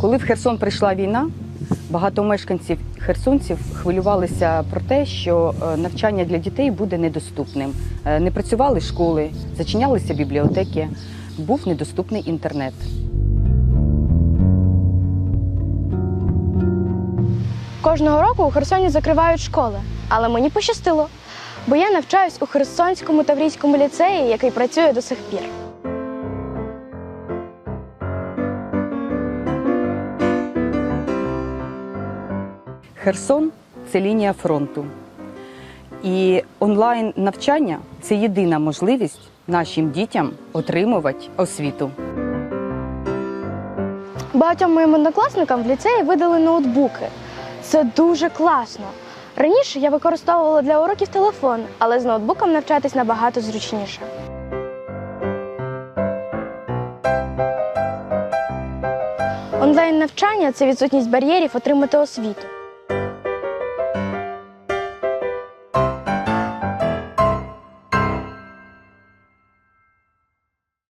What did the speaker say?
Коли в Херсон прийшла війна, багато мешканців херсонців хвилювалися про те, що е, навчання для дітей буде недоступним. Е, Не працювали школи, зачинялися бібліотеки, був недоступний інтернет. Кожного року у Херсоні закривають школи, але мені пощастило, бо я навчаюсь у Херсонському Таврійському ліцеї, який працює до сих пір. Херсон це лінія фронту. І онлайн навчання це єдина можливість нашим дітям отримувати освіту. Багатьом моїм однокласникам в ліцеї видали ноутбуки. Це дуже класно. Раніше я використовувала для уроків телефон, але з ноутбуком навчатись набагато зручніше. Онлайн навчання це відсутність бар'єрів отримати освіту.